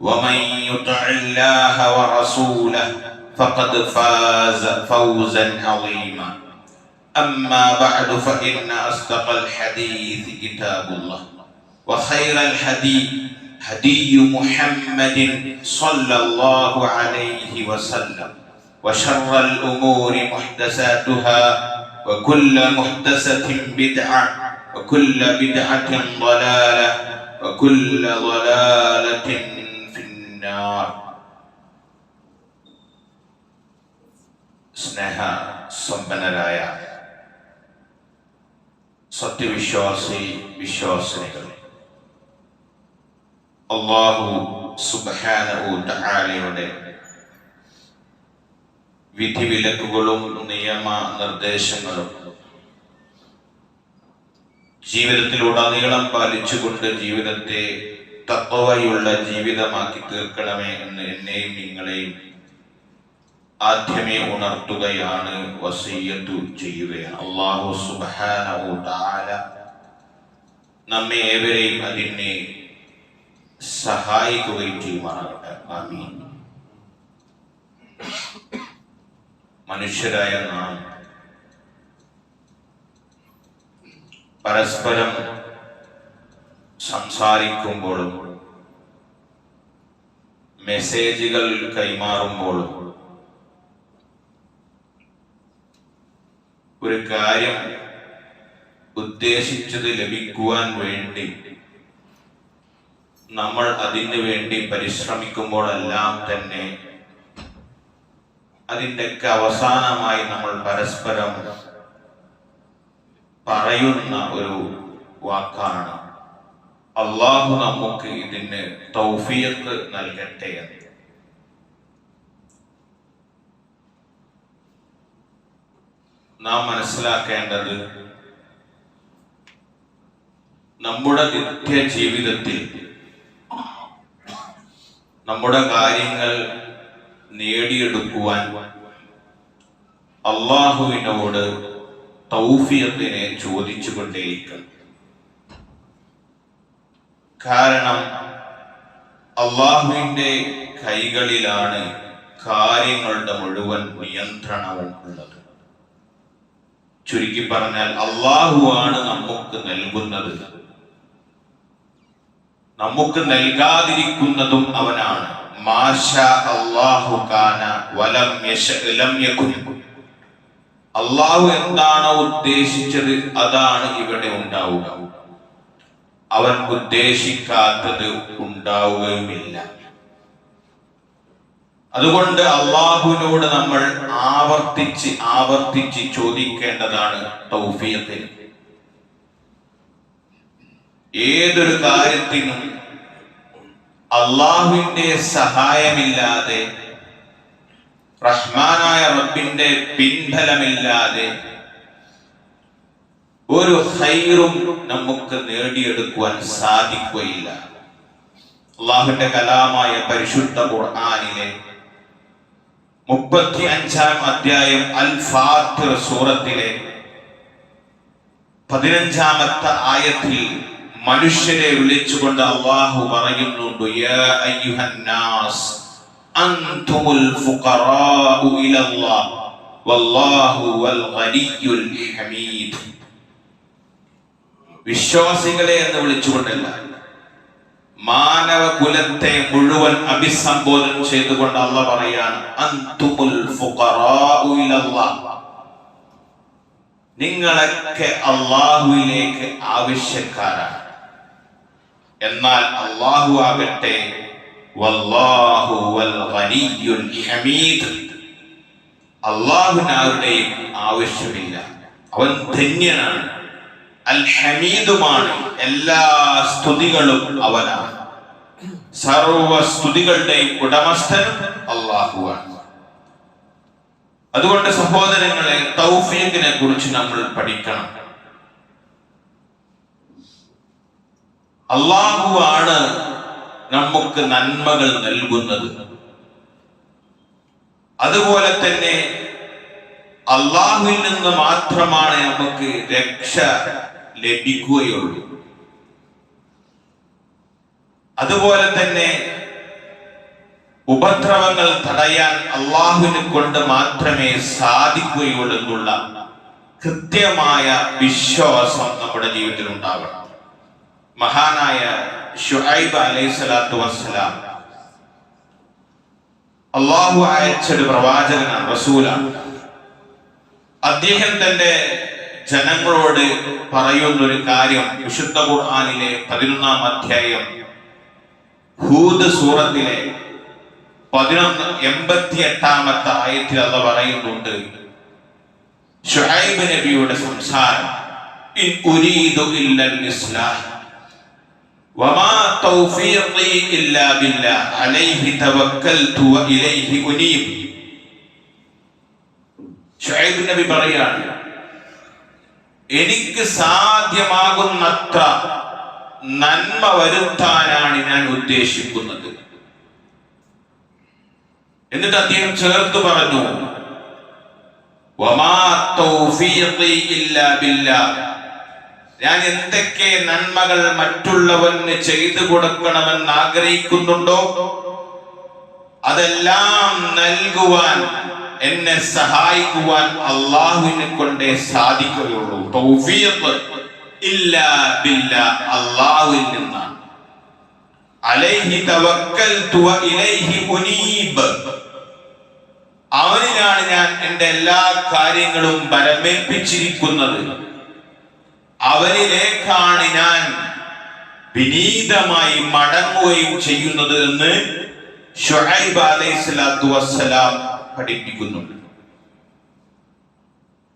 ومن يطع الله ورسوله فقد فاز فوزا عظيما. أما بعد فإن أصدق الحديث كتاب الله وخير الحديث هدي محمد صلى الله عليه وسلم وشر الأمور محدثاتها وكل محدثة بدعة وكل بدعة ضلالة وكل ضلالة സ്നേഹ സമ്പന്നരായ സത്യവിശ്വാസി വിശ്വാസിനികൾ. അള്ളാഹു സുബാനയുടെ വിധിവിലക്കുകളും നിയമ നിർദ്ദേശങ്ങളും ജീവിതത്തിലുടനീളം പാലിച്ചുകൊണ്ട് ജീവിതത്തെ തത്വയുള്ള ജീവിതമാക്കി തീർക്കണമേ എന്ന് എന്നെയും നിങ്ങളെയും ആദ്യമേ ഉണർത്തുകയാണ് വസീയത്തു ചെയ്യുകയാണ്. അള്ളാഹു സുബാനോ താല നമ്മെ ഏവരെയും അതിനെ സഹായിക്കുകയും ചെയ്യുമാറാകട്ടെ. ആമീൻ. മനുഷ്യരായ നാം പരസ്പരം സംസാരിക്കുമ്പോഴും മെസ്സേജുകൾ കൈമാറുമ്പോഴും ഒരു കാര്യം ഉദ്ദേശിച്ചത് ലഭിക്കുവാൻ വേണ്ടി നമ്മൾ അതിനു വേണ്ടി പരിശ്രമിക്കുമ്പോഴെല്ലാം തന്നെ അതിന്റെയൊക്കെ അവസാനമായി നമ്മൾ പരസ്പരം പറയുന്ന ഒരു വാക്കാണ് അള്ളാഹു നമുക്ക് ഇതിന് തൗഫീഖ് നൽകട്ടെ എന്ന്. നാം മനസ്സിലാക്കേണ്ടത് നമ്മുടെ നിത്യ ജീവിതത്തിൽ നമ്മുടെ കാര്യങ്ങൾ നേടിയെടുക്കുവാൻ അള്ളാഹുവിനോട് തൗഫിയത്തിനെ ചോദിച്ചുകൊണ്ടേയിരിക്കണം. കാരണം അള്ളാഹുവിന്റെ കൈകളിലാണ് കാര്യങ്ങളുടെ മുഴുവൻ നിയന്ത്രണവും ഉള്ളത്. ചുരുക്കി പറഞ്ഞാൽ അള്ളാഹുവാണ് നമുക്ക് നൽകുന്നത്. നമുക്ക് നൽകാതിരിക്കുന്നതും അവനാണ്. അള്ളാഹു എന്താണോ ഉദ്ദേശിച്ചത് അതാണ് ഇവിടെ ഉണ്ടാവുക. അവൻ ഉദ്ദേശിക്കാത്തത് ഉണ്ടാവുകയുമില്ല. അതുകൊണ്ട് അള്ളാഹുവിനോട് നമ്മൾ ആവർത്തിച്ച് ആവർത്തിച്ച് ചോദിക്കേണ്ടതാണ് തൗഫീഖിന്. ഏതൊരു കാര്യത്തിനും അള്ളാഹുവിന്റെ സഹായമില്ലാതെ റഹ്മാനായ റബ്ബിന്റെ പിൻബലമില്ലാതെ ഒരു ഹൈറും നമുക്ക് നേടിയെടുക്കുവാൻ സാധിക്കുകയില്ല. അള്ളാഹുന്റെ കലാമായ പരിശുദ്ധ ഖുർആാനിലെ മുപ്പത്തി അഞ്ചാം അധ്യായം അൽ ഫാത്തിർ സൂറത്തിലെ പതിനഞ്ചാമത്തെ ആയത്തിൽ മനുഷ്യരെ വിളിച്ചുകൊണ്ട് അള്ളാഹു പറയുന്നുണ്ട് യാ അയ്യുഹന്നാസ് അൻതുമുൽ ഫുഖറാഉ ഇലല്ലാഹ് വല്ലാഹു വൽ ഹമീദ്. വിശ്വാസികളെ എന്ന് വിളിച്ചുകൊണ്ടല്ല മാനവ കുലത്തെ മുഴുവൻ അഭിസംബോധന ചെയ്തുകൊണ്ട് അള്ള പറയാണ്. നിങ്ങളൊക്കെ അള്ളാഹുവിലേക്ക് ആവശ്യക്കാരാണ്. എന്നാൽ അള്ളാഹു ആകട്ടെ അള്ളാഹുനാരുടെയും ആവശ്യമില്ല. അവൻ ധന്യനാണ്. അൽ ഹമീദുമാണ് എല്ലാ സ്തുതികളും അവനാണ്. സർവ സ്തുതികളുടെയും ഉടമസ്ഥൻ അള്ളാഹുവാണ്. അതുകൊണ്ട് സഹോദരങ്ങളെ തൗഫീഖിനെ കുറിച്ച് നമ്മൾ പഠിക്കണം. അള്ളാഹുവാണ് നമുക്ക് നന്മകൾ നൽകുന്നത്. അതുപോലെ തന്നെ അള്ളാഹുവിൽ നിന്ന് മാത്രമാണ് നമുക്ക് രക്ഷ ലഭിക്കുകയുള്ളൂ. അതുപോലെ തന്നെ ഉപദ്രവങ്ങൾ തടയാൻ അള്ളാഹുവിനെ കൊണ്ട് മാത്രമേ സാധിക്കുകയുള്ളൂ എന്നുള്ള കൃത്യമായ വിശ്വാസം നമ്മുടെ ജീവിതത്തിൽ ഉണ്ടാകണം മഹാനായ ഷുഹൈബ് അലൈഹി സ്വലാത്തു വസ്സലാം അള്ളാഹു അയച്ചൊരു പ്രവാചകനാണ് റസൂലാണ്. അദ്ദേഹം തന്റെ ജനങ്ങളോട് പറയുന്ന ഒരു കാര്യം വിശുദ്ധ ഖുർആാനിലെ പതിനൊന്നാം അധ്യായം ഹൂദ് സൂറത്തിലെ പതിനൊന്ന് എൺപത്തി എട്ടാമത്തെ ആയത്തിൽ അത് പറയുന്നുണ്ട് ഷുഹൈബ് നബിയുടെ സംസാരം ഇൻ ഉരീദു ഇസ്ലാഹ് വമാ തൗഫീഖി അലൈഹി തവക്കൽതു ഉനീബ്. ഷുഹൈബ് നബി പറയാണ് എനിക്ക് സാധ്യമാകുന്നത്ര നന്മ വരുത്താനാണ് ഞാൻ ഉദ്ദേശിക്കുന്നത്. എന്നിട്ട് അദ്ദേഹം ചേർത്ത് പറഞ്ഞു ഞാൻ എന്തൊക്കെ നന്മകൾ മറ്റുള്ളവന് ചെയ്തു കൊടുക്കണമെന്ന് ആഗ്രഹിക്കുന്നുണ്ടോ? അതെല്ലാം നൽകുവാൻ എന്നെ സഹായിക്കുവാൻ അള്ളാഹുവിനെ കൊണ്ടേ സാധിക്കുകയുള്ളൂ. തൗഫീഖ് ഇല്ലാ ബില്ലാ അള്ളാഹുവിൽ നിന്നാണ്. അലൈഹി തവക്കൽതു വ ഇലൈഹി ഉനീബ്. അവനിലാണ് ഞാൻ എന്റെ എല്ലാ കാര്യങ്ങളും ബലമേൽപ്പിച്ചിരിക്കുന്നത് അവനിലേക്കാണ് ഞാൻ വിനീതമായി മടങ്ങുകയും ചെയ്യുന്നത് എന്ന് ഷുഹൈബ് അലൈഹി സ്വലാത്തു വസ്സലാം പഠിപ്പിക്കുന്നുണ്ട്.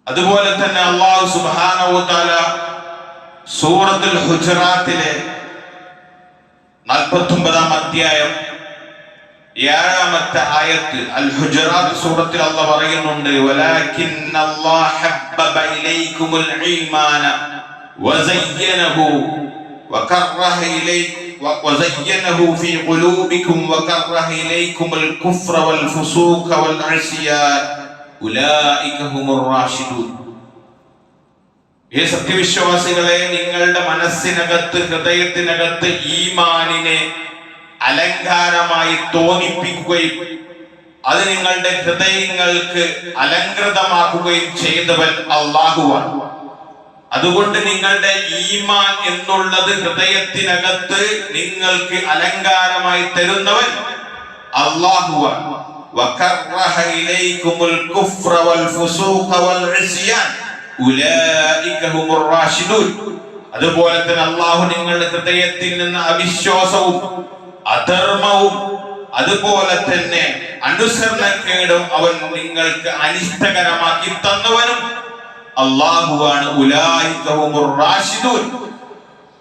അതുപോലെ തന്നെ അള്ളാഹു സുബ്ഹാനഹു വതആല സൂറത്തുൽ ഹുജറാത്തിലെ നാൽപ്പത്തൊമ്പതാം അധ്യായം ഏഴാമത്തെ ആയത്ത് അൽ ഹുജറാത്ത് സൂറത്തിൽ അള്ള പറയുന്നുണ്ട് അള്ളാഹു ഹബ്ബബ ഈമാന വകറഹ ഇലൈക്കും وزينه في قلوبكم وكره إليكم الكفر والفسوق والعصيان أولئك هم الراشدون ഏ സത്യവിശ്വാസികളെ നിങ്ങളുടെ മനസ്സിനകത്ത് ഹൃദയത്തിനകത്ത് ഈമാനിനെ അലങ്കാരമായി തോന്നിപ്പിക്കുകയും അത് നിങ്ങളുടെ ഹൃദയങ്ങൾക്ക് അലങ്കൃതമാക്കുകയും ചെയ്തവൻ അള്ളാഹുവാണ് അതുകൊണ്ട് നിങ്ങളുടെ ഈമാൻ എന്നുള്ളത് ഹൃദയത്തിനകത്ത് നിങ്ങൾക്ക് അലങ്കാരമായി തരുന്നവൻ അള്ളാഹുവാണ് അതുപോലെ തന്നെ അള്ളാഹു നിങ്ങളുടെ ഹൃദയത്തിൽ നിന്ന് അവിശ്വാസവും അധർമ്മവും അതുപോലെ തന്നെ അനുസരണക്കേടും അവൻ നിങ്ങൾക്ക് അനിഷ്ടകരമാക്കി തന്നവനും അള്ളാഹുവാണ്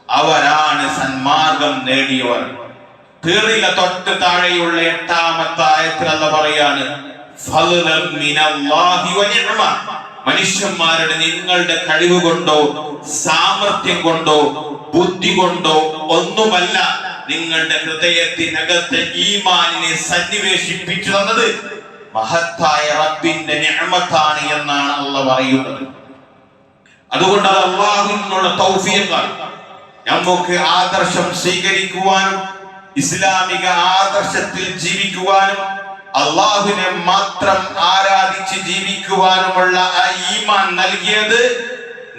അവരാണ് സന്മാർഗം നേടിയവർ. തൊട്ട് താഴെയുള്ള എട്ടാമത്തെ ആയത്തിൽ അല്ല പറയാണ്. മനുഷ്യന്മാരുടെ നിങ്ങളുടെ കഴിവ് കൊണ്ടോ സാമർഥ്യം കൊണ്ടോ ബുദ്ധി കൊണ്ടോ ഒന്നുമല്ല നിങ്ങളുടെ ഹൃദയത്തിനകത്ത് ഈമാനിനെ സന്നിവേശിപ്പിച്ചു തന്നത്. മഹത്തായ റബ്ബിന്റെ നിഅമത്താണ് എന്നാണ് അള്ള പറയുന്നത്. അതുകൊണ്ട് അത് അള്ളാഹുവിൽ നിന്നുള്ള തൗഫീഖാണ് നമുക്ക് ആദർശം സ്വീകരിക്കുവാനും ഇസ്ലാമിക ആദർശത്തിൽ ജീവിക്കുവാനും അള്ളാഹുവിനെ മാത്രം ആരാധിച്ച് ജീവിക്കുവാനുമുള്ള ആ ഈമാൻ നൽകിയത്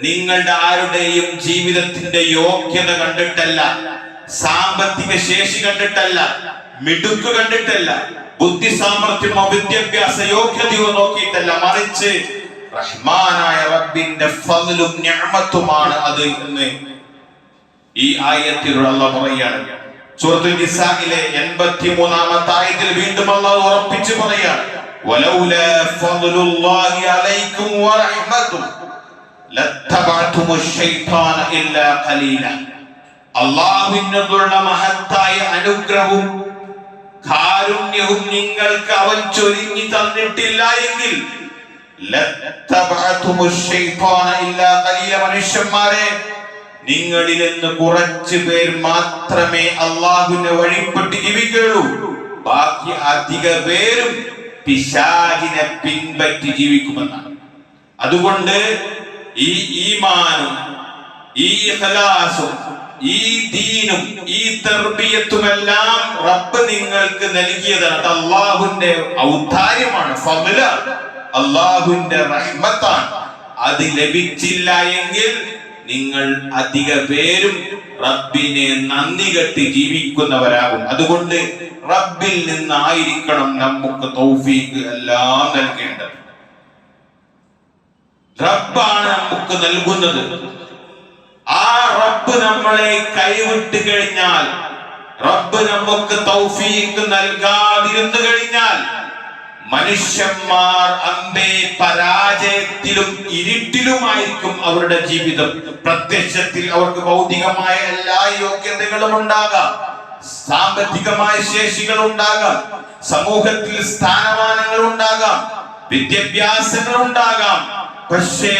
നിങ്ങളുടെ ആരുടെയും ജീവിതത്തിന്റെ യോഗ്യത കണ്ടിട്ടല്ല സാമ്പത്തിക ശേഷി കണ്ടിട്ടല്ല മിടുക്ക് കണ്ടിട്ടല്ല ബുദ്ധി സാമർഥ്യമോ വിദ്യാഭ്യാസ യോഗ്യതയോ നോക്കിയിട്ടല്ല മറിച്ച് റഹ്മാനായ റബ്ബിന്റെ ഫضലും നിഅമത്തുമാണ് അത് എന്ന് ഈ ആയത്തിലൂടെ പറയാണ്. സൂറത്തുൽ നിസാഇലെ 83 ആയത്തിൽ വീണ്ടും അള്ളാഹു ഉറപ്പിച്ചു പറയാണ്. വലൗലാ ഫളലുല്ലാഹി അലൈക്കും ശൈത്താന ഇല്ലാ ഖലീല. മഹത്തായ അനുഗ്രഹവും നിങ്ങൾക്ക് അവൻ ചൊരിഞ്ഞു തന്നിട്ടില്ല എങ്കിൽ മനുഷ്യന്മാരെ നിങ്ങളിൽ നിന്ന് കുറച്ചു പേർ മാത്രമേ അള്ളാഹുവിന്റെ വഴിപ്പെട്ട് ജീവിക്കുള്ളൂ ബാക്കി അധിക പേരും പിശാചിനെ പിൻപറ്റി ജീവിക്കുമെന്നാണ്. അതുകൊണ്ട് ഈ ഈമാനും ഈ ഹലാസും ഈ ദീനും ഈ തർബിയത്തുമെല്ലാം റബ്ബ് നിങ്ങൾക്ക് നൽകിയതാണ്. അള്ളാഹുന്റെ ഔദാര്യമാണ് ഫضല അള്ളാഹുവിന്റെ റഹ്മത്താണ്. അത് ലഭിച്ചില്ല എങ്കിൽ നിങ്ങൾ അധിക പേരും റബ്ബിനെ നന്ദി കെട്ടി ജീവിക്കുന്നവരാകും. അതുകൊണ്ട് റബ്ബിൽ നിന്നായിരിക്കണം നമുക്ക് തൗഫീഖ് എല്ലാം നൽകേണ്ടത്. റബ്ബാണ് നമുക്ക് നൽകുന്നത്. ആ റബ്ബ് നമ്മളെ കൈവിട്ട് കഴിഞ്ഞാൽ റബ്ബ് നമുക്ക് തൗഫീഖ് നൽകാതിരുന്നു കഴിഞ്ഞാൽ മനുഷ്യന്മാർ അമ്പേ പരാജയത്തിലും ഇരുട്ടിലുമായിരിക്കും അവരുടെ ജീവിതം. പ്രത്യക്ഷത്തിൽ അവർക്ക് ഭൗതികമായ എല്ലാ യോഗ്യതകളും ഉണ്ടാകാം. സാമ്പത്തികമായ ശേഷികൾ ഉണ്ടാകാം. സമൂഹത്തിൽ സ്ഥാനമാനങ്ങൾ ഉണ്ടാകാം. വിദ്യാഭ്യാസങ്ങൾ ഉണ്ടാകാം. പക്ഷേ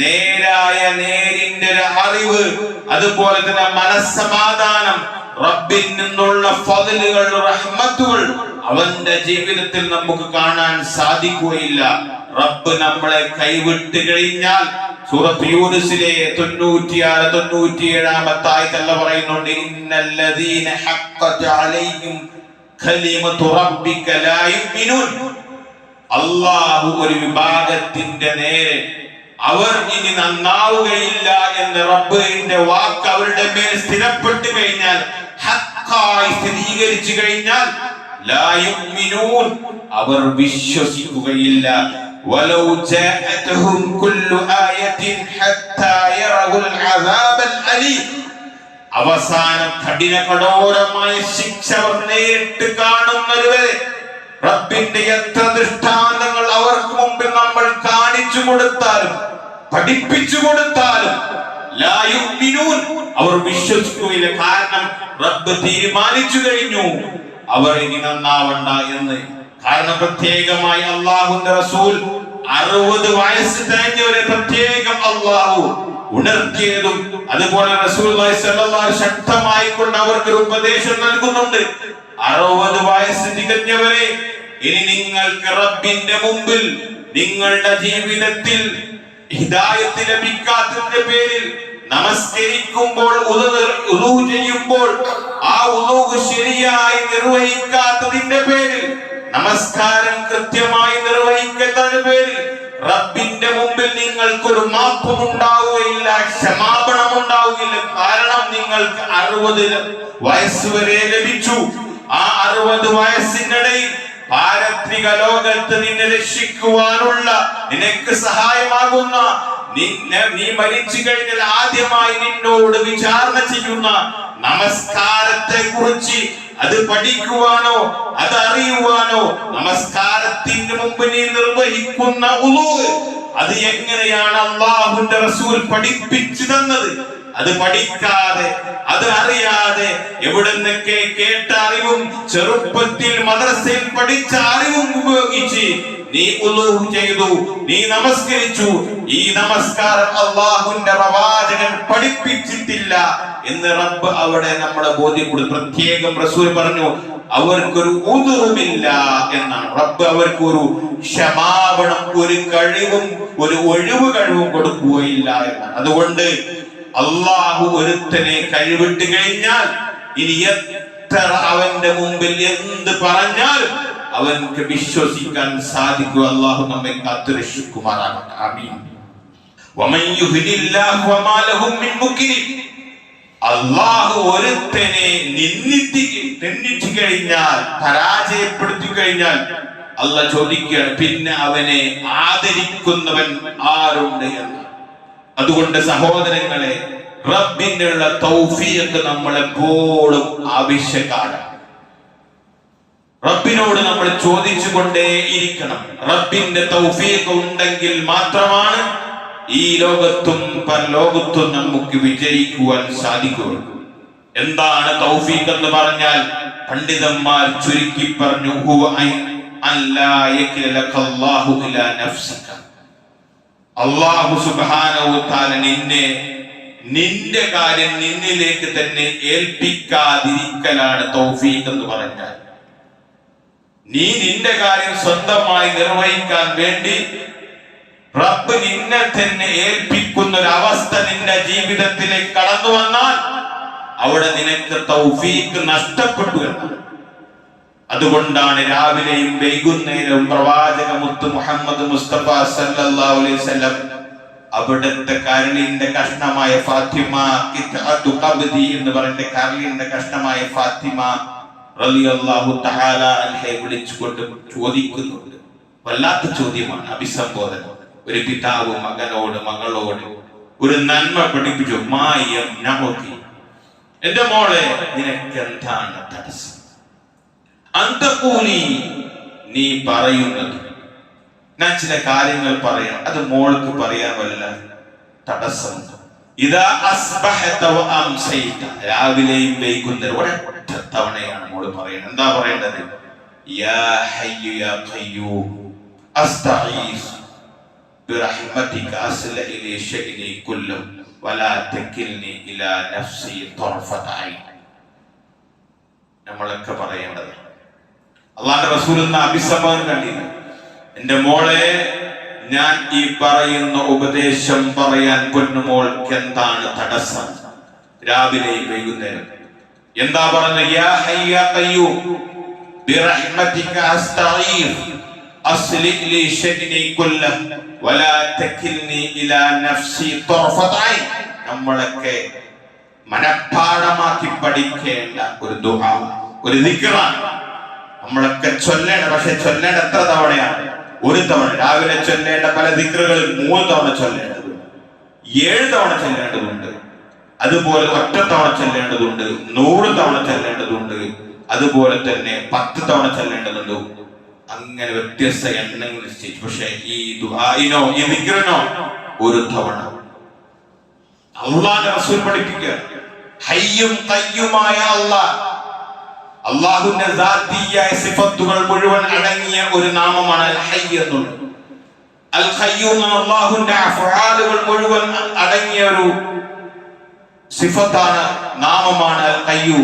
നേരായ നേരിന്റെ അറിവ് അതുപോലെ തന്നെ മനസ്സമാധാനം റബ്ബിൽ നിന്നുള്ള ഫതിലുകൾ റഹ്മത്തുകൾ അവന്റെ ജീവിതത്തിൽ നമുക്ക് കാണാൻ സാധിക്കുകയില്ല. റബ്ബ് നമ്മളെ കൈവിട്ട് കഴിഞ്ഞാൽ സൂറത്ത് യൂനുസിലെ തൊണ്ണൂറ്റിയാറ് തൊണ്ണൂറ്റിയേഴാമത്തെ ആയത്തല്ല പറയുന്നുണ്ട് ഇന്നല്ലദീന ഹഖ്ഖത് അലൈഹിം കലിമതു റബ്ബിക ലാ യുമിനൂൻ അള്ളാഹു ഒരു വിഭാഗത്തിന്റെ നേരെ അവർ ഇനി നന്നാവുകയില്ല എന്ന് റബ്ബിന്റെ വാക്ക് അവരുടെ മേൽ സ്ഥിരപ്പെട്ടു കഴിഞ്ഞാൽ ഹക്കായി സ്ഥിരീകരിച്ചു കഴിഞ്ഞാൽ അവർ വിശ്വസിക്കുകയില്ല. അവസാന കഠിന കഠോരമായ ശിക്ഷ അവർ നേരിട്ട് കാണുന്നവരെ റബ്ബിന്റെ എത്ര ദൃഷ്ടാന്തങ്ങൾ അവർക്ക് മുമ്പിൽ നമ്മൾ കാണിച്ചു കൊടുത്താലും പഠിപ്പിച്ചു കൊടുത്താലും അവർ വിശ്വസിക്കുകയില്ല. കാരണം റബ്ബ് തീരുമാനിച്ചു കഴിഞ്ഞു. അവർ ഇങ്ങനെ ഒന്നാവണ്ട എന്ന്. കാരണം പ്രത്യേകമായി അള്ളാഹുന്റെ റസൂൽ അറുപത് വയസ്സ് കഴിഞ്ഞവരെ പ്രത്യേകം അള്ളാഹു ഉണർത്തിയതും അതുപോലെ റസൂൽ ശക്തമായി കൊണ്ട് അവർക്ക് ഒരു ഉപദേശം നൽകുന്നുണ്ട്. അറുപത് വയസ്സ് തികഞ്ഞവരെ ഇനി നിങ്ങൾക്ക് റബ്ബിന്റെ മുമ്പിൽ നിങ്ങളുടെ ജീവിതത്തിൽ ഹിദായത്ത് ലഭിക്കാത്തതിന്റെ പേരിൽ നമസ്കരിക്കുമ്പോൾ ചെയ്യുമ്പോൾ ആ ഉദു ശരിയായി നിർവഹിക്കാത്തതിന്റെ പേരിൽ നമസ്കാരം കൃത്യമായി നിർവഹിക്കാത്തതിന്റെ പേരിൽ റബ്ബിന്റെ മുമ്പിൽ നിങ്ങൾക്കൊരു മാപ്പും ഉണ്ടാവുകയില്ല ക്ഷമാപണം ഉണ്ടാവുകയില്ല. കാരണം നിങ്ങൾക്ക് അറുപത് വയസ്സ് വരെ ലഭിച്ചു. ആ അറുപത് വയസ്സിനിടയിൽ പാരത്രിക ലോകത്ത് നിന്നെ രക്ഷിക്കുവാനുള്ള നിനക്ക് സഹായമാകുന്ന നീ മരിച്ചു കഴിഞ്ഞാൽ ആദ്യമായി നിന്നോട് വിചാരണ ചെയ്യുന്ന നമസ്കാരത്തെ കുറിച്ച് അത് പഠിക്കുവാനോ അത് അറിയുവാനോ നമസ്കാരത്തിന് മുമ്പ് നീ നിർവഹിക്കുന്ന അത് എങ്ങനെയാണ് അള്ളാഹുന്റെ റസൂൽ പഠിപ്പിച്ചു തന്നത്? അത് പഠിക്കാതെ അത് അറിയാതെ എവിടുന്നൊക്കെ കേട്ട അറിവും ചെറുപ്പത്തിൽ മദ്രസയിൽ പഠിച്ച അറിവും ഉപയോഗിച്ച് നീ ഉളൂഹ് ചെയ്തു. നീ നമസ്കരിച്ചു. ഈ നമസ്കാരം അള്ളാഹുന്റെ പ്രവാചകൻ പഠിപ്പിച്ചിട്ടില്ല എന്ന് റബ്ബ് അവിടെ നമ്മളെ ബോധ്യപ്പെടും. പ്രത്യേകം റസൂൽ പറഞ്ഞു അവർക്കൊരു ഉതുറുമില്ല എന്നാണ്. റബ്ബ് അവർക്ക് ഒരു ക്ഷമാപണം ഒരു കഴിവും ഒരു ഒഴിവ് കഴിവും കൊടുക്കുകയില്ല എന്നാണ്. അതുകൊണ്ട് അള്ളാഹു ഒരുത്തനെ കഴിവിട്ട് കഴിഞ്ഞാൽ ഇനി എത്ര അവന്റെ മുമ്പിൽ എന്ത് പറഞ്ഞാലും അവൻക്ക് വിശ്വസിക്കാൻ സാധിക്കും. അള്ളാഹു നമ്മെ കാത്തുരക്ഷിക്കുമാറാകട്ടെ ആമീൻ. അള്ളാഹു ഒരുത്തനെ നിന്നിച്ചു കഴിഞ്ഞാൽ പരാജയപ്പെടുത്തി കഴിഞ്ഞാൽ അല്ല ചോദിക്കുകയാണ് പിന്നെ അവനെ ആദരിക്കുന്നവൻ ആരുണ്ട് എന്ന്? അതുകൊണ്ട് സഹോദരങ്ങളെ റബ്ബിന്റെ ഉള്ള തൗഫീഖ് നമ്മളെപ്പോഴും ആവശ്യക്കാരാണ്. റബ്ബിനോട് നമ്മൾ ചോദിച്ചു കൊണ്ടേ ഇരിക്കണം. റബ്ബിന്റെ തൗഫീഖ് ഉണ്ടെങ്കിൽ മാത്രമാണ് ഈ ലോകത്തും പരലോകത്തും നമുക്ക് വിജയിക്കുവാൻ സാധിക്കുകയുള്ളൂ. എന്താണ് തൗഫീഖ് എന്ന് പറഞ്ഞാൽ? പണ്ഡിതന്മാർ ചുരുക്കി പറഞ്ഞു. അള്ളാഹു സുബ്ഹാനഹു തആല നിന്നെ നിന്റെ കാര്യം നിന്നിലേക്ക് തന്നെ ഏൽപ്പിക്കാതിരിക്കലാണ് തൗഫീഖ് എന്ന് പറഞ്ഞാൽ. നീ നിന്റെ കാര്യം സ്വന്തമായി നിർവഹിക്കാൻ വേണ്ടി റബ്ബ് നിന്നെ തന്നെ ഏൽപ്പിക്കുന്ന ഒരു അവസ്ഥ നിന്റെ ജീവിതത്തിലേക്ക് കടന്നു വന്നാൽ അവിടെ നിനക്ക് തൗഫീഖ് നഷ്ടപ്പെട്ടു അതുകൊണ്ടാണ് രാവിലെയും വൈകുന്നേരവും പ്രവാചക മുത്ത് മുഹമ്മദ് മുസ്തഫ സല്ലല്ലാഹു അലൈഹി വസല്ലം അവിടുത്തെ കരളിന്റെ കഷ്ണമായ ഫാത്തിമ എന്ന് പറഞ്ഞ കരളിന്റെ കഷ്ണമായ ഫാത്തിമ റളിയല്ലാഹു തആല അൻഹയെ വിളിച്ചുകൊണ്ട് ചോദിക്കുന്നുണ്ട്. വല്ലാത്ത ചോദ്യമാണ്. അഭിസംബോധന. ഒരു പിതാവ് മകനോട് മകളോട് ഒരു നന്മ പഠിപ്പിച്ചു. മായം നമുക്ക് എന്റെ മോളെ നിനക്ക് എന്താണ് തടസ്സം? അന്തകൂനി നീ പറയുന്നത്. ഞാൻ ചില കാര്യങ്ങൾ പറയാം. അത് മോൾക്ക് പറയാൻ വല്ല തടസ്സമുണ്ട് ഇതാ രാവിലെയും വൈകുന്നേരം ഒരൊറ്റ തവണയാണ് മോള് പറയുന്നത് എന്താ പറയേണ്ടത് യാ ഹയ്യു യാ ഖയ്യൂം അസ്തഈസ് برحمتك أصلح لي شأني كله ولا تكلني إلى نفسي طرفة عين നമ്മളൊക്കെ പറയേണ്ടത് അള്ളാന്റെ റസൂൽ എന്ന അഭിസംബോധന കണ്ടില്ല എന്റെ മോളെ ഞാൻ ഈ പറയുന്ന ഉപദേശം പറയാൻ പൊന്നുമോൾക്ക് എന്താണ് തടസ്സം രാവിലെ വൈകുന്നേരം എന്താ പറയുന്നത് യാ ഹയ്യ നമ്മളൊക്കെ മനഃപ്പാടമാക്കി പഠിക്കേണ്ട ഒരു ദുആ ഒരു ദിക്റാണ്. നമ്മളൊക്കെ ചൊല്ലേണ്ട പക്ഷെ ചൊല്ലേണ്ട എത്ര തവണയാണ്? ഒരു തവണ. രാവിലെ ചൊല്ലേണ്ട പല ദിക്റുകളിൽ മൂന്ന് തവണ ചൊല്ലേണ്ടതുണ്ട്. ഏഴ് തവണ ചൊല്ലേണ്ടതുണ്ട്. അതുപോലെ ഒറ്റ തവണ ചെല്ലേണ്ടതുണ്ട് നൂറ് തവണ ചെല്ലേണ്ടതുണ്ട് അതുപോലെ തന്നെ പത്ത് തവണ ചെല്ലേണ്ടതുണ്ട്. അങ്ങനെ വ്യത്യസ്ത എണ്ണങ്ങൾ നിശ്ചയിച്ചു. പക്ഷെ ഈ ദുഹായിനോ ഈ വിഗ്രഹനോ ഒരു തവണ. അള്ളാന്റെ റസൂൽ പഠിപ്പിക്കുക. ഹയ്യും കയ്യുമായ അള്ളാഹ് അള്ളാഹുവിന്റെ ദാത്തീയായ സിഫത്തുകൾ മുഴുവൻ അടങ്ങിയ ഒരു നാമമാണ് അൽ ഹയ്യ് എന്നുള്ളത് അൽ ഖയ്യൂം എന്ന അള്ളാഹുവിന്റെ അഫ്ആലുകൾ മുഴുവൻ അടങ്ങിയ ഒരു സിഫത്താണ് നാമമാണ് കയ്യൂ.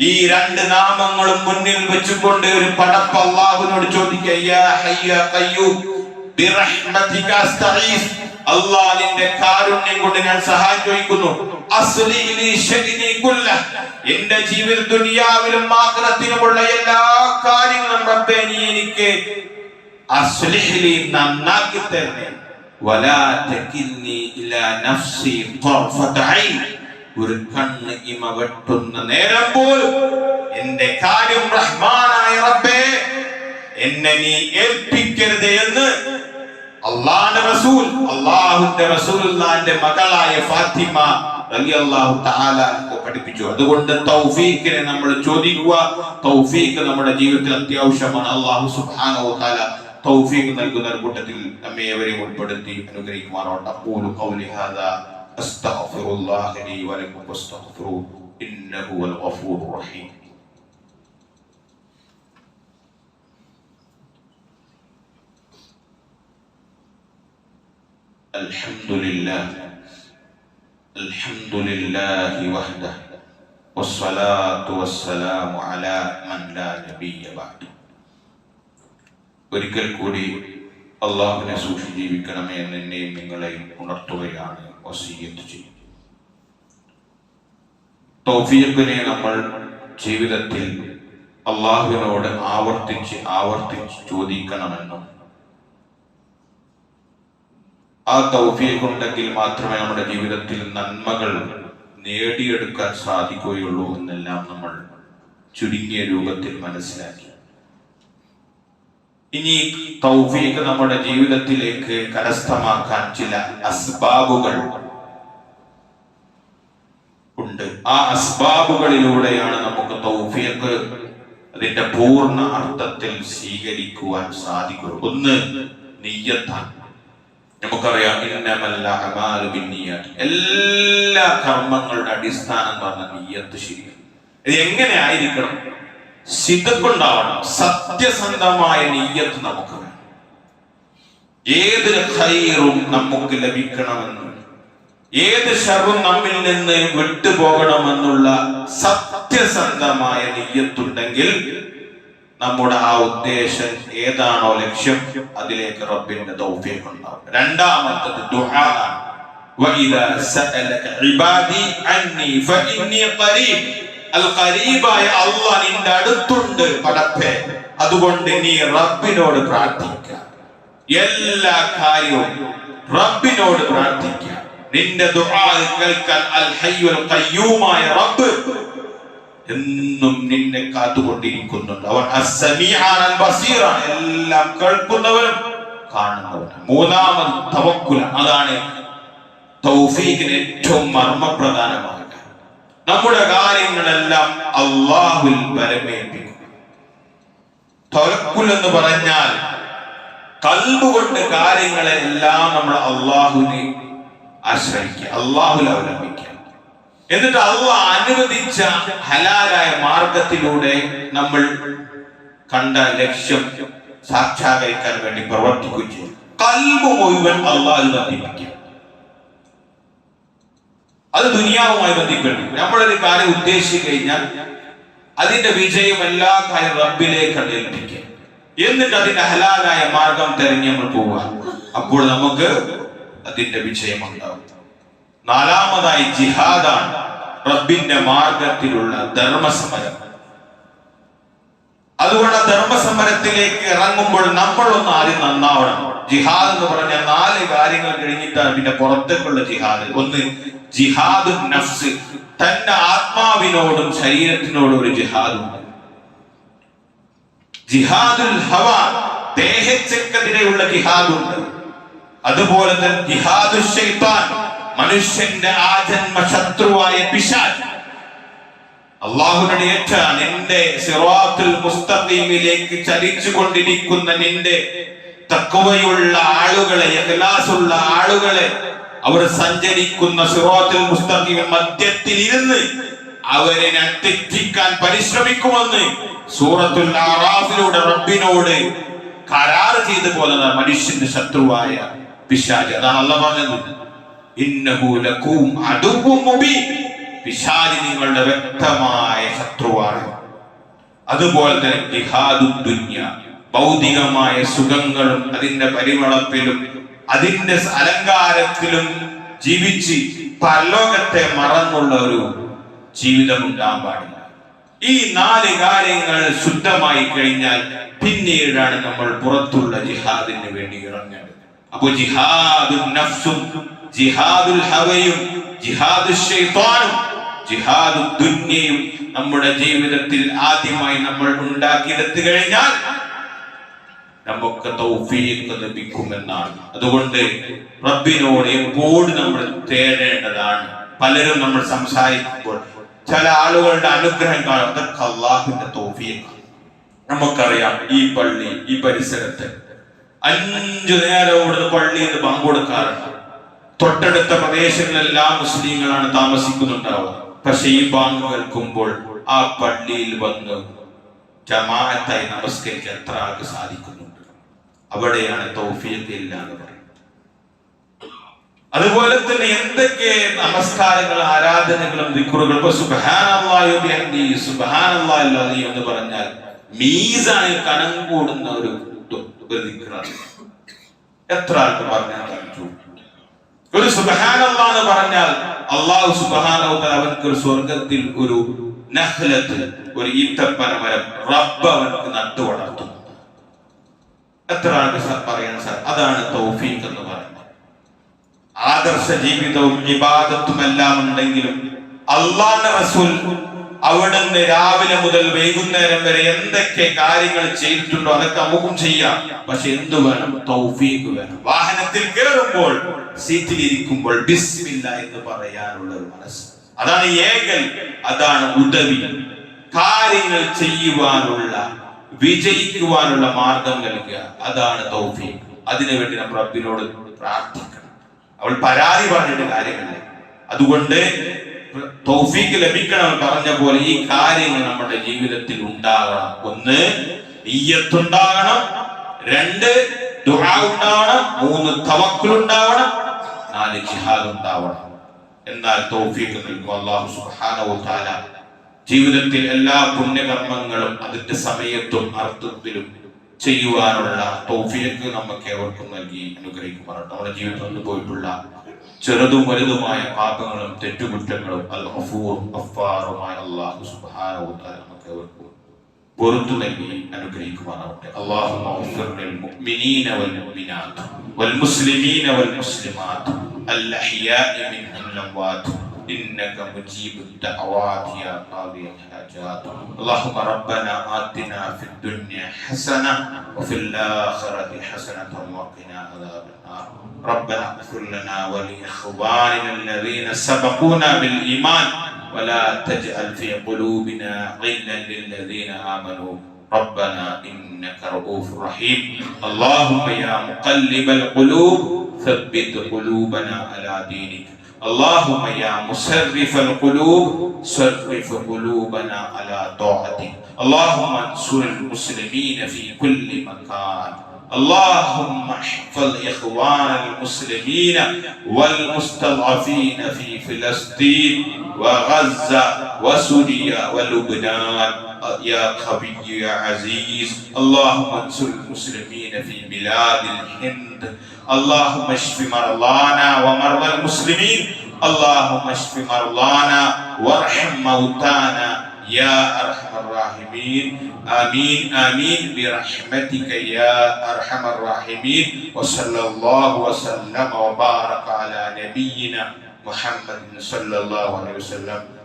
ഈ രണ്ട് നാമങ്ങളും മുന്നിൽ വെച്ചുകൊണ്ട് ഒരു പടപ്പ് അള്ളാഹുവിനോട് നിന്റെ കാരുണ്യം കൊണ്ട് ഞാൻ സഹായം ചോദിക്കുന്നു. എന്റെ ജീവിത ദുനിയാവിലും ആഖിറത്തിലുമുള്ള എല്ലാ കാര്യങ്ങളും റബ്ബേ നീ എനിക്ക് അസ്ലിഹ് ലി നന്നാക്കി തരണേ. വലാ തകിൽനി ഇലാ നഫ്സി ത്വർഫത ഐൻ ഒരു കണ്ണ് ഇമ വെട്ടുന്ന നേരം പോലും എന്റെ കാര്യം റഹ്മാനായ റബ്ബേ എന്നെ നീ ഏൽപ്പിക്കരുത് എന്ന് അള്ളാന്റെ റസൂൽ അള്ളാഹുന്റെ റസൂലിന്റെ മകളായ ഫാത്തിമ റളിയല്ലാഹു തആല പഠിപ്പിച്ചു. അതുകൊണ്ട് തൗഫീഖിനെ നമ്മൾ ചോദിക്കുക. തൗഫീഖ് നമ്മുടെ ജീവിതത്തിൽ അത്യാവശ്യമാണ്. അള്ളാഹു സുബ്ഹാനഹു തആല തൗഫീഖ് നൽകുന്ന കൂട്ടത്തിൽ നമ്മെ ഏവരെയും ഉൾപ്പെടുത്തി അനുഗ്രഹിക്കുമാറോട്ടെ അഖൂലു ഖൗലി ഹാദാ അസ്തഗ്ഫിറുല്ലാഹ ലി വലക്കും വസ്തഗ്ഫിറൂ ഇന്നഹു വൽ ഗഫൂറുർ റഹീം الحمد لله الحمد لله وحده والصلاة والسلام على من لا نبي بعد ഒരിക്കൽ കൂടി അള്ളാഹുവിനെ സൂക്ഷിച്ച് ജീവിക്കണമേ എന്ന് എന്നെയും നിങ്ങളെയും ഉണർത്തുകയാണ് വസീയത്ത് ചെയ്യും. തൗഫീഖിനെ നമ്മൾ ജീവിതത്തിൽ അള്ളാഹുവിനോട് ആവർത്തിച്ച് ആവർത്തിച്ച് ചോദിക്കണമെന്നും ആ തൗഫീഖ് ഉണ്ടെങ്കിൽ മാത്രമേ നമ്മുടെ ജീവിതത്തിൽ നന്മകൾ നേടിയെടുക്കാൻ സാധിക്കുകയുള്ളൂ എന്നെല്ലാം നമ്മൾ ചുരുങ്ങിയ രൂപത്തിൽ മനസ്സിലാക്കി. ഇനി തൗഫീഖ് നമ്മുടെ ജീവിതത്തിലേക്ക് കരസ്ഥമാക്കാൻ ചില അസ്ബാബുകൾ ഉണ്ട്. ആ അസ്ബാബുകളിലൂടെയാണ് നമുക്ക് തൗഫീഖ് അതിന്റെ പൂർണ അർത്ഥത്തിൽ സ്വീകരിക്കുവാൻ സാധിക്കും ഒന്ന് നെയ്യത്താണ് നമുക്കറിയാം എല്ലാ കർമ്മങ്ങളുടെ അടിസ്ഥാനം പറഞ്ഞ നെയ്യത്ത് ശരിയാണ്. ഇത് എങ്ങനെ ആയിരിക്കണം? സിദ്ധക്കുണ്ടാവണം സത്യസന്ധമായ നെയ്യത്ത് നമുക്ക് ഏത് ഖൈറും നമുക്ക് ലഭിക്കണമെന്ന് ഏത് ശവം നമ്മിൽ നിന്ന് വിട്ടുപോകണമെന്നുള്ള സത്യസന്ധമായ നെയ്യത്തുണ്ടെങ്കിൽ നമ്മുടെ ആ ഉദ്ദേശം ഏതാണോ ലക്ഷ്യം അതിലേക്ക് റബ്ബിന്റെ തൗഫീഖ് ഉണ്ടാവും. രണ്ടാമത്തത് ദുആ അൽ ഖരീബായ അള്ളാഹ് നിന്റെ അടുത്തുണ്ട് പടപ്പേ. അതുകൊണ്ട് നീ റബ്ബിനോട് പ്രാർത്ഥിക്കുക. എല്ലാ കാര്യവും റബ്ബിനോട് പ്രാർത്ഥിക്കുക. നിന്റെ ദുആ കേൾക്കാൻ അൽ ഹയ്യുൽ ഖയ്യൂമായ റബ്ബ് എന്നും നിന്നെ കാത്തുകൊണ്ടിരിക്കുന്നുണ്ട്. അവൻ അസ്സമീആൻ അൽ എല്ലാം കേൾക്കുന്നവനും കാണുന്നവനും. മൂന്നാമത് തവക്കുല. അതാണ് തൗഫീഖിന് ഏറ്റവും മർമ്മപ്രധാനമായ നമ്മുടെ കാര്യങ്ങളെല്ലാം അള്ളാഹുൽ വരമേൽപ്പിക്കും. എന്ന് പറഞ്ഞാൽ കൽബുകൊണ്ട് കാര്യങ്ങളെ എല്ലാം നമ്മൾ അള്ളാഹുവിനെ ആശ്രയിക്കുക അള്ളാഹുൽ അവലംബിക്കുക. എന്നിട്ട് അള്ളാഹ് അനുവദിച്ച ഹലാലായ മാർഗത്തിലൂടെ നമ്മൾ കണ്ട ലക്ഷ്യം സാക്ഷാത്കരിക്കാൻ വേണ്ടി പ്രവർത്തിക്കുകയും ചെയ്യും. കൽബ് മുഴുവൻ അള്ളാഹു ബന്ധിപ്പിക്കുക അത് ദുനിയാവുമായി ബന്ധിക്കുന്നു നമ്മളൊരു കാര്യം ഉദ്ദേശിച്ചു കഴിഞ്ഞാൽ അതിന്റെ വിജയം എല്ലാ കാര്യം റബ്ബിലേക്ക് ഏൽപ്പിക്കുക എന്നിട്ട് അതിന്റെ ഹലാലായ മാർഗം തിരഞ്ഞ് നമ്മൾ പോവുക. അപ്പോൾ നമുക്ക് അതിന്റെ വിജയം ഉണ്ടാവും നാലാമതായി ജിഹാദാണ് റബ്ബിന്റെ മാർഗത്തിലുള്ള ധർമ്മസമരം. അതുകൊണ്ട് ധർമ്മസമരത്തിലേക്ക് ഇറങ്ങുമ്പോൾ നമ്മളൊന്ന് ആദ്യം നന്നാവണം. ജിഹാദ് എന്ന് പറഞ്ഞ നാല് കാര്യങ്ങൾ കഴിഞ്ഞിട്ടാണ് പിന്നെ പുറത്തേക്കുള്ള ജിഹാദ്. ഒന്ന് ജിഹാദ് നഫ്സ്. തന്റെ ആത്മാവിനോടും ശരീരത്തിനോടും ഒരു ജിഹാദുണ്ട് ജിഹാദുൽ ഹവ ദേഹച്ചക്കെതിരെയുള്ള ജിഹാദുണ്ട് അതുപോലെ തന്നെ ജിഹാദു ശൈത്താൻ മനുഷ്യന്റെ ആജന്മ ശത്രുവായ പിശാച്. അള്ളാഹുവിനോട് ഏറ്റ നിന്റെ സിറാത്തുൽ മുസ്തഖീമിലേക്ക് ചലിച്ചു കൊണ്ടിരിക്കുന്ന നിന്റെ തക്കുവയുള്ള ആളുകളെ ഇഖ്ലാസുള്ള ആളുകളെ അവർ സഞ്ചരിക്കുന്ന സിറാത്തുൽ മുസ്തഖീം മധ്യത്തിൽ ഇരുന്ന് അവരെ തെറ്റിക്കാൻ പരിശ്രമിക്കുമെന്ന് സൂറത്തുൽ ആറാഫിലൂടെ റബ്ബിനോട് കരാർ ചെയ്തു പോലെ മനുഷ്യന്റെ ശത്രുവായ പിശാജ് അതാണ് അല്ല പറഞ്ഞത്. പിശാചി നിങ്ങളുടെ വ്യക്തമായ ശത്രുവാണ്. അതുപോലെ തന്നെ ജിഹാദു ദുന്യ ഭൗതികമായ സുഖങ്ങളും അതിന്റെ പരിമളത്തിലും അതിന്റെ അലങ്കാരത്തിലും ജീവിച്ച് പരലോകത്തെ മറന്നുള്ള ഒരു ജീവിതം ഉണ്ടാകാൻ പാടില്ല. ഈ നാല് കാര്യങ്ങൾ ശുദ്ധമായി കഴിഞ്ഞാൽ പിന്നീടാണ് നമ്മൾ പുറത്തുള്ള ജിഹാദിന് വേണ്ടി ഇറങ്ങേണ്ടത്. അപ്പൊ ജിഹാദു നഫ്സും ജിഹാദുൽ ഹവയും ജിഹാദു ഷെയ്ത്താനും ജിഹാദു ദുന്യയും നമ്മുടെ ജീവിതത്തിൽ ആദ്യമായി നമ്മൾ ഉണ്ടാക്കിയെടുത്തു കഴിഞ്ഞാൽ നമുക്ക് തൗഫീഖ് ലഭിക്കുമെന്നാണ്. അതുകൊണ്ട് റബ്ബിനോട് എപ്പോഴും നമ്മൾ തേടേണ്ടതാണ്. പലരും നമ്മൾ സംസാരിക്കുമ്പോൾ ചില ആളുകളുടെ അനുഗ്രഹം കാണും. അതൊക്കെ അള്ളാഹുവിന്റെ തൗഫീഖാണ്. നമുക്കറിയാം ഈ പള്ളി ഈ പരിസരത്ത് അഞ്ചു നേരം ഇവിടുന്ന് പള്ളിയിൽ നിന്ന് പങ്കുകൊടുക്കാറുണ്ട് തൊട്ടടുത്ത പ്രദേശങ്ങളിലെല്ലാം മുസ്ലിങ്ങളാണ് താമസിക്കുന്നുണ്ടാവുക. പക്ഷെ ഈ ബാങ്ക് കേൾക്കുമ്പോൾ ആ പള്ളിയിൽ വന്ന് ജമാഅത്തായി നമസ്കരിക്കാൻ എത്ര ആൾക്ക് സാധിക്കുന്നുണ്ട് അവിടെയാണ് തൗഫീഖ് ഇല്ല എന്ന് പറയുന്നത്. അതുപോലെ തന്നെ എന്തൊക്കെ നമസ്കാരങ്ങൾ ആരാധനകളും ദിക്റുകളും ഇപ്പൊ സുബ്ഹാനല്ലാഹി സുബ്ഹാനല്ലാഹി അൽഅദീം എന്ന് പറഞ്ഞാൽ മീസാനിൽ കനം കൂടുന്ന ഒരു ദിക്റാണ്. എത്ര ആൾക്ക് പറഞ്ഞാൽ ഒരു സുബഹാനല്ലാ എന്ന് പറഞ്ഞാൽ അള്ളാഹു സുബഹാനോ അവൻക്ക് ഒരു സ്വർഗത്തിൽ ഒരു നഹ്ലത്ത് ഒരു ഈത്തപ്പനമരം റബ്ബ് അവൻക്ക് നട്ടു വളർത്തും എത്ര ആൾക്ക് സ- പറയണം സാർ? അതാണ് തൗഫീഖ് എന്ന് പറയുന്നത്. ആദർശ ജീവിതവും ഇബാദത്തും എല്ലാം ഉണ്ടെങ്കിലും അള്ളാന്റെ റസൂൽ അവിടുന്ന് രാവിലെ മുതൽ വൈകുന്നേരം വരെ എന്തൊക്കെ കാര്യങ്ങൾ ചെയ്തിട്ടുണ്ടോ അതൊക്കെ നമുക്കും ചെയ്യാം. പക്ഷെ എന്തു വേണം? തൗഫീഖ് വേണം. വാഹനത്തിൽ കയറുമ്പോൾ സീറ്റിൽ ഇരിക്കുമ്പോൾ ബിസ്മില്ല എന്ന് പറയാനുള്ള മനസ്സ്. അതാണ് ഏകൽ അതാണ് ഉദവി. കാര്യങ്ങൾ ചെയ്യുവാനുള്ള വിജയിക്കുവാനുള്ള മാർഗം നൽകുക. അതാണ് തൗഫീഖ്. അതിനുവേണ്ടി നമ്മൾ റബ്ബിനോട് പ്രാർത്ഥിക്കണം. അവൾ പരാതി പറഞ്ഞിട്ട് കാര്യമില്ല. അതുകൊണ്ട് തൗഫീക്ക് ലഭിക്കണം പറഞ്ഞ പോലെ ഈ കാര്യങ്ങൾ നമ്മുടെ ജീവിതത്തിൽ ഉണ്ടാകണം. ഒന്ന് ഈയത്തുണ്ടാകണം. രണ്ട് ദുആ ഉണ്ടാവണം. മൂന്ന് തവക്കുൽ ഉണ്ടാവണം. നാല് ജിഹാദ് ഉണ്ടാവണം. എന്നാൽ തൗഫീക്ക് നൽകും. അള്ളാഹു സുബ്ഹാനഹു തആല ജീവിതത്തിൽ എല്ലാ പുണ്യകർമ്മങ്ങളും അതിന്റെ സമയത്തും അർത്ഥത്തിലും ചെയ്യുവാനുള്ള തൗഫീക്ക് നമുക്ക് ഏവർക്കും നൽകി അനുഗ്രഹിക്കുമാറാണ് നമ്മുടെ ജീവിതത്തിൽ വന്നു പോയിട്ടുള്ള ചെറുതും വലുതുമായ പാപങ്ങളും തെറ്റുകുറ്റങ്ങളും അൽ ഗഫൂർ ഗഫാറുമായ അല്ലാഹു സുബ്ഹാനഹു വ തആല നമുക്ക് ഏവർക്കും പൊറുത്തു നൽകി അനുഗ്രഹിക്കുമാറാവട്ടെ اللهم اغفر للمؤمنين والمؤمنات والمسلمين والمسلمات الأحياء منهم الأموات إنك مجيب الدعوات يا قاضي الحاجات. اللهم ربنا آتنا في الدنيا حسنة وفي الآخرة حسنة وقنا عذاب النار. ربنا اغفر لنا ولإخواننا الذين سبقونا بالإيمان ولا تجعل في قلوبنا غلا للذين آمنوا. ربنا إنك رؤوف رحيم. اللهم يا مقلب القلوب ثبت قلوبنا على دينك. اللهم يا مسرف القلوب صرف قلوبنا على طاعتك. اللهم انصر المسلمين في كل مكان. اللهم احفظ إخوان المسلمين والمستضعفين في فلسطين وغزة وسوريا ولبنان. يا قوي يا عزيز اللهم انصر المسلمين في بلاد الهند اللهم اشف مرضانا ومرضى المسلمين. اللهم اشف مرضانا وارحم موتانا يا أرحم الراحمين. آمين آمين. برحمتك يا أرحم الراحمين. وصلى الله وسلم وبارك على نبينا محمد صلى الله عليه وسلم.